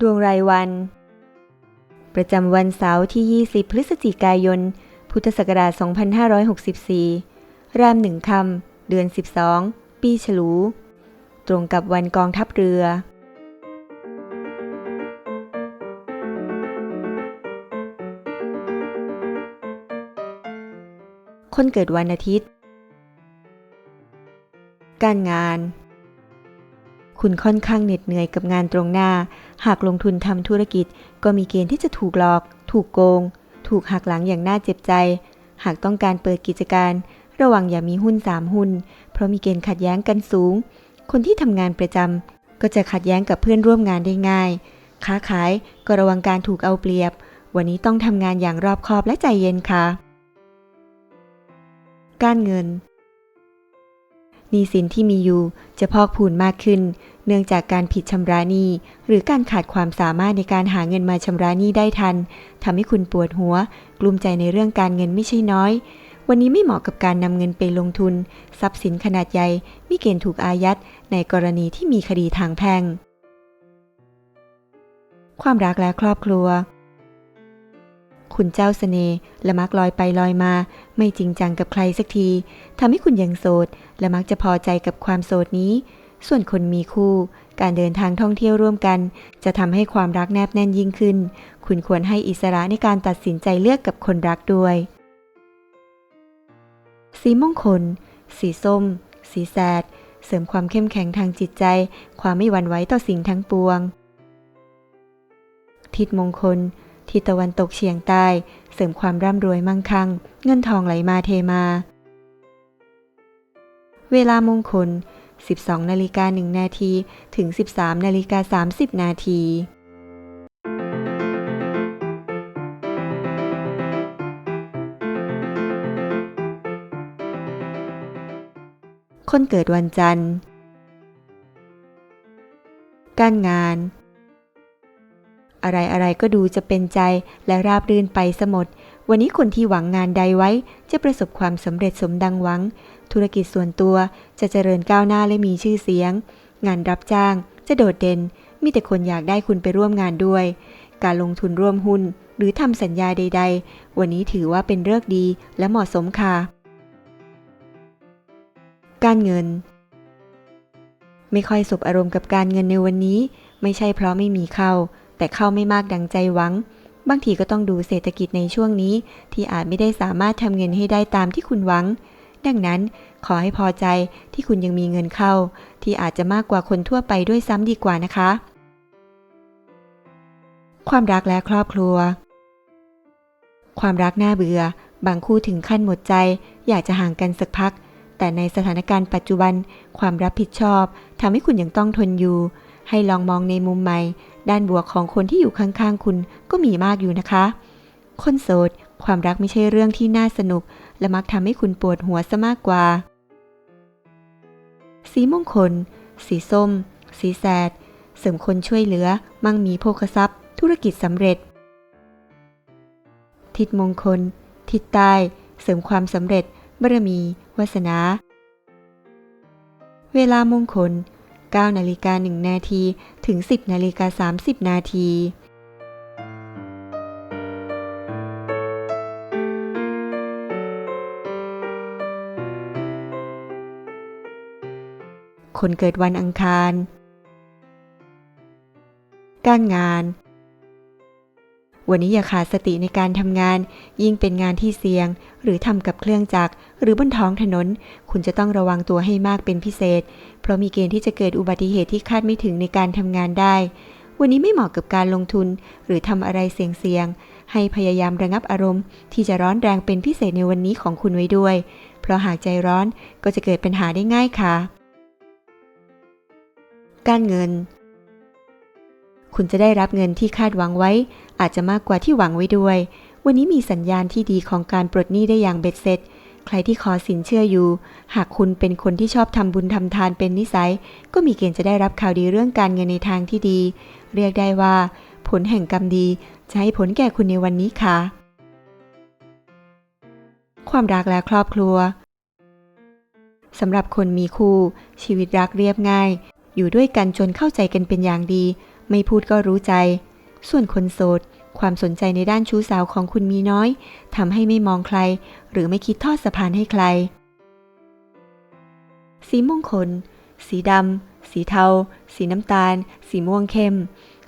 ดวงรายวัน ประจำวันเสาร์ที่ 20 พฤศจิกายน พุทธศักราช 2564 รามหนึ่งคำ เดือน 12 ปีฉลู ตรงกับวันกองทัพเรือ คนเกิดวันอาทิตย์ การงาน คุณค่อนข้างเหน็ดเหนื่อยกับงานตรงหน้า หากลงทุนทำธุรกิจ ก็มีเกณฑ์ที่จะถูกหลอก ถูกโกง ถูกหักหลังอย่างน่าเจ็บใจ หากต้องการเปิดกิจการ ระวังอย่ามีหุ้นสามหุ้น เพราะมีเกณฑ์ขัดแย้งกันสูง คนที่ทำงานประจำก็จะขัดแย้งกับเพื่อนร่วมงานได้ง่าย ค้าขายก็ระวังการถูกเอาเปรียบ วันนี้ต้องทำงานอย่างรอบคอบและใจเย็นค่ะ การเงิน นี้สินที่มีอยู่จะพอกพูนมากขึ้น เนื่องจากการผิดชำระหนี้ หรือการขาดความสามารถในการหาเงินมาชำระหนี้ได้ทันทำให้คุณปวดหัว กลุ้มใจในเรื่องการเงินไม่ใช่น้อย วันนี้ไม่เหมาะกับการนำเงินไปลงทุน ทรัพย์สินขนาดใหญ่มีเกณฑ์ถูกอายัด ในกรณีที่มีคดีทางแพ่งความรักและครอบครัว คุณเจ้าเสน่ห์ละมักลอยไปลอยมา ไม่จริงจังกับใครสักทีทำให้คุณยังโสด และมักจะพอใจกับความโสดนี้ ส่วนคนมีคู่ การเดินทางท่องเที่ยวร่วมกัน จะทำให้ความรักแนบแน่นยิ่งขึ้น คุณควรให้อิสระในการตัดสินใจเลือกกับคนรักด้วย สีมงคล สีส้ม สีแสด เสริมความเข้มแข็งทางจิตใจ ความไม่หวั่นไหวต่อสิ่งทั้งปวง ทิศมงคล ทิศตะวันตกเฉียงใต้ เสริมความร่ำรวยมั่งคั่ง เงินทองไหลมาเทมา เวลามงคล 12นาฬิกา1นาทีถึง 13นาฬิกา30นาทีคนเกิดวันจันทร์ การงาน อะไรอะไรก็ดูจะเป็นใจและราบรื่นไปสมด วันนี้คนที่หวังงานใดไว้ จะประสบความสำเร็จสมดังหวัง ธุรกิจส่วนตัวจะเจริญก้าวหน้าและมีชื่อเสียง งานรับจ้างจะโดดเด่น มีแต่คนอยากได้คุณไปร่วมงานด้วย การลงทุนร่วมหุ้น หรือทำสัญญาใด ๆ วันนี้ถือว่าเป็นเลิกดีและเหมาะสมค่ะ การเงิน ไม่ค่อยสบอารมณ์กับการเงินในวันนี้ ไม่ใช่เพราะไม่มีเข้า แต่เข้าไม่มากดังใจหวัง บางทีก็ต้องดูเศรษฐกิจในช่วงนี้ ที่อาจไม่ได้สามารถทำเงินให้ได้ตามที่คุณหวัง ดังนั้นขอให้พอใจที่คุณยังมีเงินเข้า ที่อาจจะมากกว่าคนทั่วไปด้วยซ้ำดีกว่านะคะ ความรักและครอบครัว ความรักน่าเบื่อบางคู่ถึงขั้นหมดใจ อยากจะห่างกันสักพัก แต่ในสถานการณ์ปัจจุบัน ความรับผิดชอบทำให้คุณยังต้องทนอยู่ ให้ลองมองในมุมใหม่ ด้านบวกของคนที่อยู่ข้างๆคุณก็มีมากอยู่นะคะ คนโสด ความรักไม่ใช่เรื่องที่น่าสนุก และมักทำให้คุณปวดหัวซะมากกว่า สีมงคล สีส้ม สีแสด เสริมคนช่วยเหลือ มั่งมีโภคทรัพย์ ธุรกิจสำเร็จ ทิศมงคล ทิศใต้ เสริมความสำเร็จบารมีวาสนา เวลามงคล 9นาฬิกา1นาทีถึง 10นาฬิกา30 นาทีคนเกิดวันอังคาร การงาน วันนี้อย่าขาดสติในการทำงาน ยิ่งเป็นงานที่เสี่ยง หรือทำกับเครื่องจักร หรือบนท้องถนน คุณจะต้องระวังตัวให้มากเป็นพิเศษ เพราะมีเกณฑ์ที่จะเกิดอุบัติเหตุที่คาดไม่ถึงในการทำงานได้ วันนี้ไม่เหมาะกับการลงทุน หรือทำอะไรเสี่ยงๆ ให้พยายามระงับอารมณ์ ที่จะร้อนแรงเป็นพิเศษในวันนี้ของคุณไว้ด้วย เพราะหากใจร้อนก็จะเกิดปัญหาได้ง่ายค่ะ การเงิน คุณจะได้รับเงินที่คาดหวังไว้ อาจจะมากกว่าที่หวังไว้ด้วย วันนี้มีสัญญาณที่ดีของการปลดหนี้ได้อย่างเบ็ดเสร็จ ใครที่ขอสินเชื่ออยู่ หากคุณเป็นคนที่ชอบทำบุญทำทานเป็นนิสัย ก็มีเกณฑ์จะได้รับข่าวดีเรื่องการเงินในทางที่ดี เรียกได้ว่า ผลแห่งกรรมดีจะให้ผลแก่คุณในวันนี้ค่ะ ความรักและครอบครัวสำหรับคนมีคู่ ชีวิตรักเรียบง่าย อยู่ด้วยกันจนเข้าใจกันเป็นอย่างดี ไม่พูดก็รู้ใจ ส่วนคนโสด ความสนใจในด้านชู้สาวของคุณมีน้อยทำให้ไม่มองใคร หรือไม่คิดทอดสะพานให้ใคร สีมงคล สีดำ สีเทา สีน้ำตาล สีม่วงเข้ม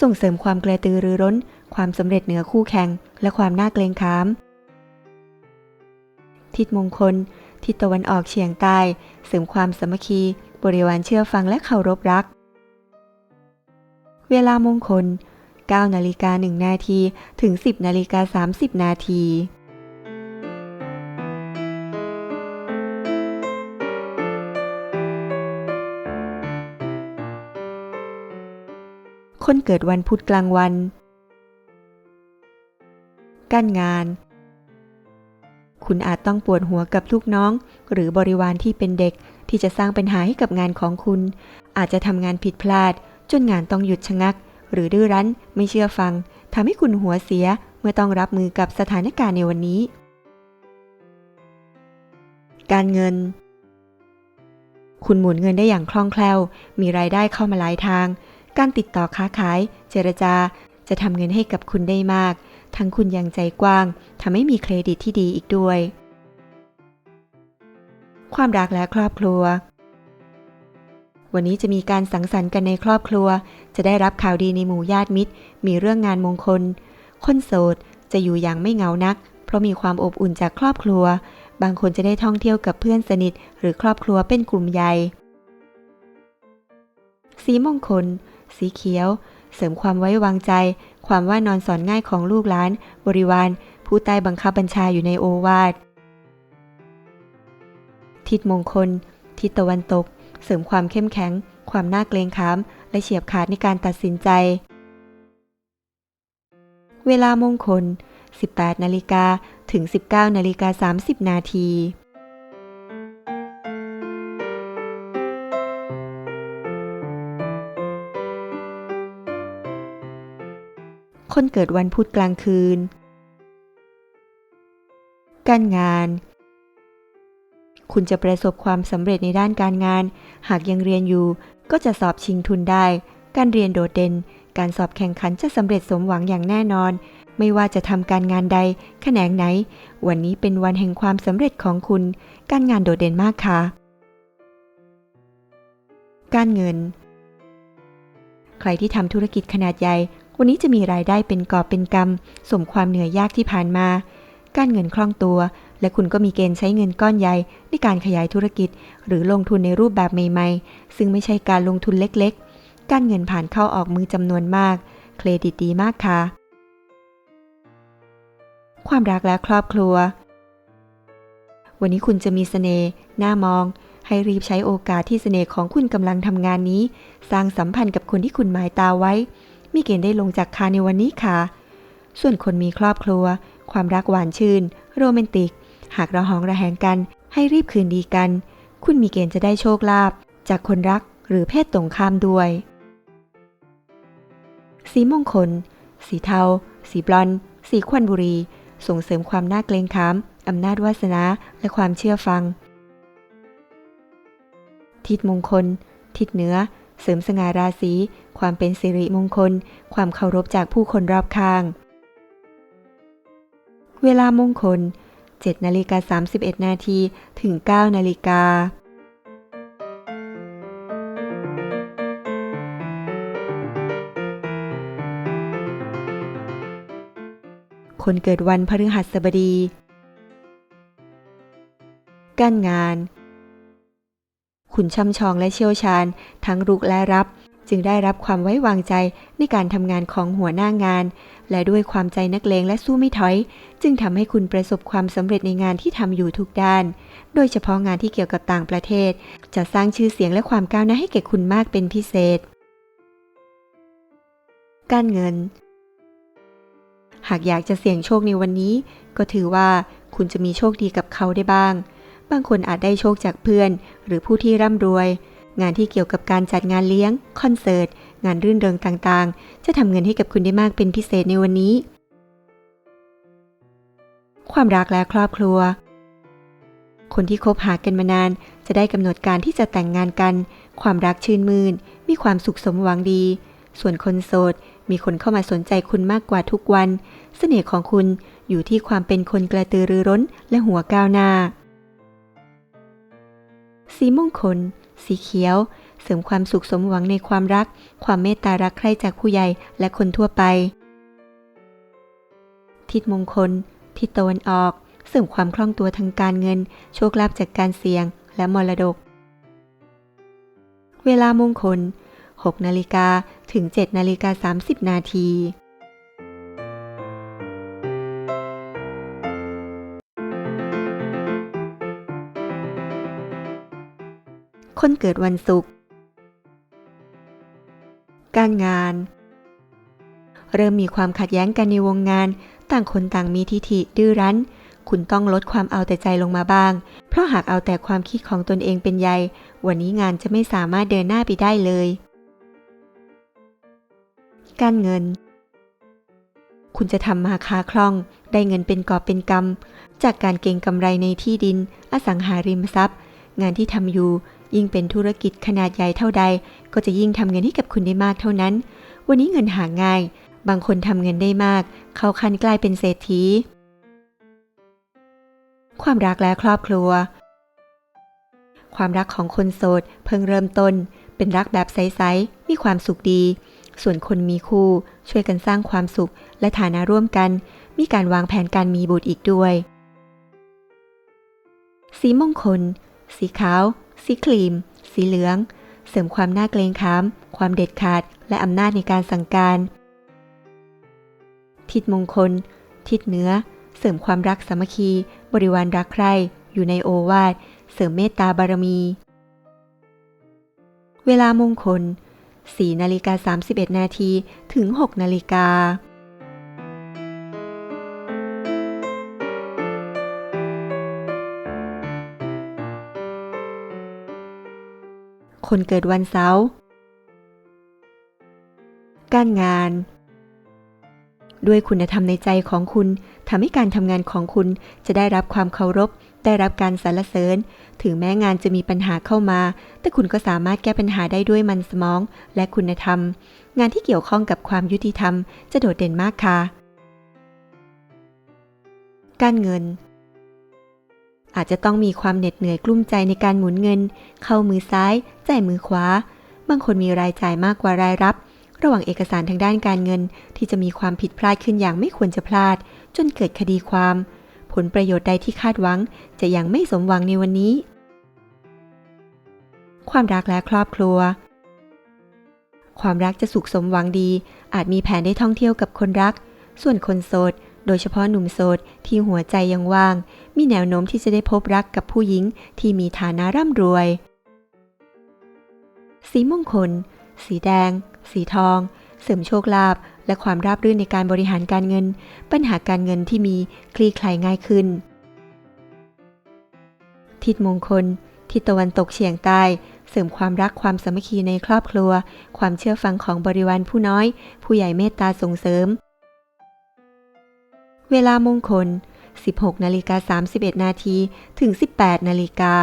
ส่งเสริมความกระตือรือร้น ความสำเร็จเหนือคู่แข่ง และความน่าเกรงขาม ทิศมงคล ทิศตะวันออกเฉียงใต้ เสริมความสามัคคี บริวารเชื่อฟังและเคารพรัก เวลามงคล 9 นาฬิกา 1 นาที ถึง 10 นาฬิกา 30 นาทีคนเกิดวันพุธกลางวัน การงาน คุณอาจต้องปวดหัวกับลูกน้อง หรือบริวารที่เป็นเด็กที่จะสร้างปัญหาให้กับงานของคุณ อาจจะทำงานผิดพลาด จนงานต้องหยุดชะงัก หรือดื้อรั้นไม่เชื่อฟังทำให้คุณหัวเสียเมื่อต้องรับมือกับสถานการณ์ในวันนี้ การเงิน คุณหมุนเงินได้อย่างคล่องแคล่ว มีรายได้เข้ามาหลายทาง การติดต่อค้าขาย เจรจา จะทำเงินให้กับคุณได้มาก ทั้งคุณยังใจกว้างทำให้มีเครดิตที่ดีอีกด้วย ความรักและครอบครัว วันนี้จะมีการสังสรรค์กันในครอบครัว จะได้รับข่าวดีในหมู่ญาติมิตร มีเรื่องงานมงคล คนโสดจะอยู่อย่างไม่เหงานัก เพราะมีความอบอุ่นจากครอบครัว บางคนจะได้ท่องเที่ยวกับเพื่อนสนิท หรือครอบครัวเป็นกลุ่มใหญ่ สีมงคล สีเขียว เสริมความไว้วางใจ ความว่านอนสอนง่ายของลูกหลาน บริวาร ผู้ใต้บังคับบัญชาอยู่ในโอวาท ทิศมงคล ทิศตะวันตก เสริมความเข้มแข็ง ความน่าเกรงขาม และเฉียบขาดในการตัดสินใจ เวลามงคล 18 นาฬิกาถึง 19 นาฬิกา 30 นาทีคนเกิดวันพุธกลางคืน การงาน คุณจะประสบความสำเร็จในด้านการงาน หากยังเรียนอยู่ ก็จะสอบชิงทุนได้ การเรียนโดดเด่น การสอบแข่งขันจะสำเร็จสมหวังอย่างแน่นอน ไม่ว่าจะทำการงานใด แขนงไหน วันนี้เป็นวันแห่งความสำเร็จของคุณ การงานโดดเด่นมากค่ะ การเงิน ใครที่ทำธุรกิจขนาดใหญ่ วันนี้จะมีรายได้เป็นกอบเป็นกำสมความเหนื่อยยากที่ผ่านมา การเงินคล่องตัว และคุณก็มีเกณฑ์ใช้เงินก้อนใหญ่ในการขยายธุรกิจ หรือลงทุนในรูปแบบใหม่ๆ ซึ่งไม่ใช่การลงทุนเล็กๆ การเงินผ่านเข้าออกมือจำนวนมาก เครดิตดีมากค่ะ ความรักและครอบครัว วันนี้คุณจะมีเสน่ห์น่ามอง ให้รีบใช้โอกาสที่เสน่ห์ของคุณกำลังทำงานนี้ สร้างสัมพันธ์กับคนที่คุณหมายตาไว้ มีเกณฑ์ได้ลงจากคาในวันนี้ค่ะ ส่วนคนมีครอบครัว ความรักหวานชื่น โรแมนติก หากเระหองระแหงกันให้รีบคืนดีกัน คุณมีเกณฑ์จะได้โชคลาภจากคนรักหรือเพศตรงข้ามด้วย สีมงคล สีเทา สีบลอนด์สีควันบุรี ส่งเสริมความน่าเกรงขาม อำนาจวาสนาและความเชื่อฟัง ทิศมงคล ทิศเหนือ เสริมสง่าราศี ความเป็นสิริมงคล ความเคารพจากผู้คนรอบข้าง เวลามงคล 7นาฬิกา31นาทีถึง 9นาฬิกาคนเกิดวันพฤหัสบดี การงานคุณช่ำชองและเชี่ยวชาญ ทั้งรุกและรับ จึงได้รับความไว้วางใจในการทำงานของหัวหน้างาน และด้วยความใจนักเลงและสู้ไม่ถอย จึงทำให้คุณประสบความสำเร็จในงานที่ทำอยู่ทุกด้าน โดยเฉพาะงานที่เกี่ยวกับต่างประเทศ จะสร้างชื่อเสียงและความก้าวหน้าให้แก่คุณมากเป็นพิเศษ การเงิน หากอยากจะเสี่ยงโชคในวันนี้ ก็ถือว่าคุณจะมีโชคดีกับเขาได้บ้าง บางคนอาจได้โชคจากเพื่อน หรือผู้ที่ร่ำรวย งานที่เกี่ยวกับการจัดงานเลี้ยง คอนเสิร์ต งานรื่นเริงต่างๆ จะทำเงินให้กับคุณได้มากเป็นพิเศษในวันนี้ ความรักและครอบครัว คนที่คบหากันมานาน จะได้กำหนดการที่จะแต่งงานกัน ความรักชื่นมื่น มีความสุขสมหวังดี ส่วนคนโสด มีคนเข้ามาสนใจคุณมากกว่าทุกวัน เสน่ห์ของคุณอยู่ที่ความเป็นคนกระตือรือร้นและหัวก้าวหน้าสีมงคล สีเขียว เสริมความสุขสมหวังในความรัก ความเมตตารักใคร่จากผู้ใหญ่และคนทั่วไป ทิศมงคล ทิศตะวันออก เสริมความคล่องตัวทางการเงิน โชคลาภจากการเสี่ยง และมรดก เวลามงคล 6 นาฬิกาถึง 7 นาฬิกา 30 นาที คนเกิดวันศุกร์ การงาน เริ่มมีความขัดแย้งกันในวงงาน ต่างคนต่างมีทิฐิดื้อรั้น คุณต้องลดความเอาแต่ใจลงมาบ้าง เพราะหากเอาแต่ความคิดของตนเองเป็นใหญ่วันนี้งานจะไม่สามารถเดินหน้าไปได้เลย การเงิน คุณจะทำมาค้าคล่อง ได้เงินเป็นกอบเป็นกำจากการเก็งกำไรในที่ดิน อสังหาริมทรัพย์ งานที่ทำอยู่ ยิ่งเป็นธุรกิจขนาดใหญ่เท่าใด ก็จะยิ่งทำเงินให้กับคุณได้มากเท่านั้น วันนี้เงินหาง่าย บางคนทำเงินได้มาก เข้าขั้นกลายเป็นเศรษฐี ความรักและครอบครัว ความรักของคนโสด เพิ่งเริ่มต้น เป็นรักแบบใสๆ มีความสุขดี ส่วนคนมีคู่ ช่วยกันสร้างความสุขและฐานะร่วมกัน มีการวางแผนการมีบุตรอีกด้วย สีมงคล สีขาว สีครีม สีเหลือง เสริมความน่าเกรงขาม ความเด็ดขาด และอำนาจในการสั่งการ ทิศมงคล ทิศเหนือ เสริมความรักสามัคคี บริวารรักใคร่ อยู่ในโอวาท เสริมเมตตาบารมี เวลามงคล 4 นาฬิกา 31 นาที ถึง 6 นาฬิกา คนเกิดวันเสาร์การงาน ด้วยคุณธรรมในใจของคุณทำให้การทำงานของคุณจะได้รับความเคารพ ได้รับการสรรเสริญ ถึงแม้งานจะมีปัญหาเข้ามา แต่คุณก็สามารถแก้ปัญหาได้ด้วยมันสมอง และคุณธรรม งานที่เกี่ยวข้องกับความยุติธรรม จะโดดเด่นมากค่ะ การเงิน อาจจะต้องมีความเหน็ดเหนื่อยกลุ้มใจในการหมุนเงิน เข้ามือซ้ายจ่ายมือขวา บางคนมีรายจ่ายมากกว่ารายรับ ระหว่างเอกสารทางด้านการเงินที่จะมีความผิดพลาดขึ้นอย่างไม่ควรจะพลาด จนเกิดคดีความ ผลประโยชน์ใดที่คาดหวัง จะยังไม่สมหวังในวันนี้ ความรักและครอบครัว ความรักจะสุขสมหวังดี อาจมีแผนได้ท่องเที่ยวกับคนรัก ส่วนคนโสด โดยเฉพาะหนุ่มโสดที่หัวใจยังว่าง มีแนวโน้มที่จะได้พบรักกับผู้หญิงที่มีฐานะร่ำรวย สีมงคล สีแดง สีทอง เสริมโชคลาภและความราบรื่นในการบริหารการเงิน ปัญหาการเงินที่มีคลี่คลายง่ายขึ้น ทิศมงคล ทิศตะวันตกเฉียงใต้ เสริมความรักความสามัคคีในครอบครัว ความเชื่อฟังของบริวารผู้น้อย ผู้ใหญ่เมตตาส่งเสริม เวลามงคล 16 นาฬิกา 31 นาทีถึง 18 นาฬิกา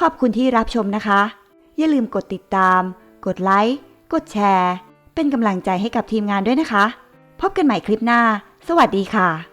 ขอบคุณที่รับชมนะคะ อย่าลืมกดติดตาม กดไลค์ กดแชร์ เป็นกำลังใจให้กับทีมงานด้วยนะคะ พบกันใหม่คลิปหน้า สวัสดีค่ะ